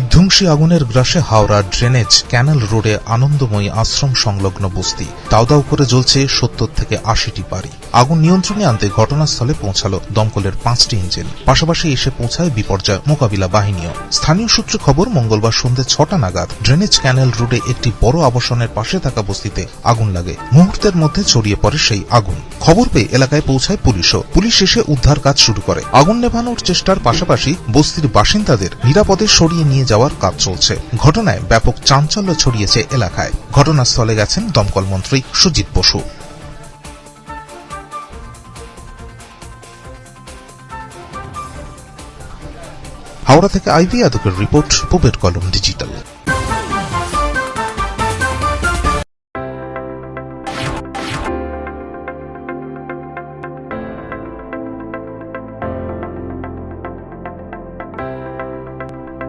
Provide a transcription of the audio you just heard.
বিধ্বংসী আগুনের গ্রাসে হাওড়া ড্রেনেজ ক্যানেল রোডে আনন্দময়ী আশ্রম সংলগ্ন বস্তি। দাউ দাউ করে জ্বলছে সত্তর থেকে আশিটি বাড়ি। আগুন নিয়ন্ত্রণে আনতে ঘটনাস্থলে পৌঁছালো দমকলের পাঁচটি ইঞ্জিন। পাশাপাশি এসে পৌঁছায় বিপর্যয় মোকাবিলা বাহিনীও। স্থানীয় সূত্রে খবর, মঙ্গলবার সন্ধ্যে ছটা নাগাদ ড্রেনেজ ক্যানেল রোডে একটি বড় আবাসনের পাশে থাকা বস্তিতে আগুন লাগে। মুহূর্তের মধ্যে ছড়িয়ে পড়ে সেই আগুন। খবর পেয়ে এলাকায় পৌঁছায় পুলিশও। পুলিশ এসে উদ্ধার কাজ শুরু করে। আগুন নেভানোর চেষ্টার পাশাপাশি বস্তির বাসিন্দাদের নিরাপদে সরিয়ে নিয়ে যাওয়ার কাজ চলছে। ঘটনায় ব্যাপক চাঞ্চল্য ছড়িয়েছে এলাকায়। ঘটনাস্থলে গেছেন দমকল মন্ত্রী সুজিত বসু। হাওড়া থেকে আইভি আদকের রিপোর্ট, পুবের কলম ডিজিটাল।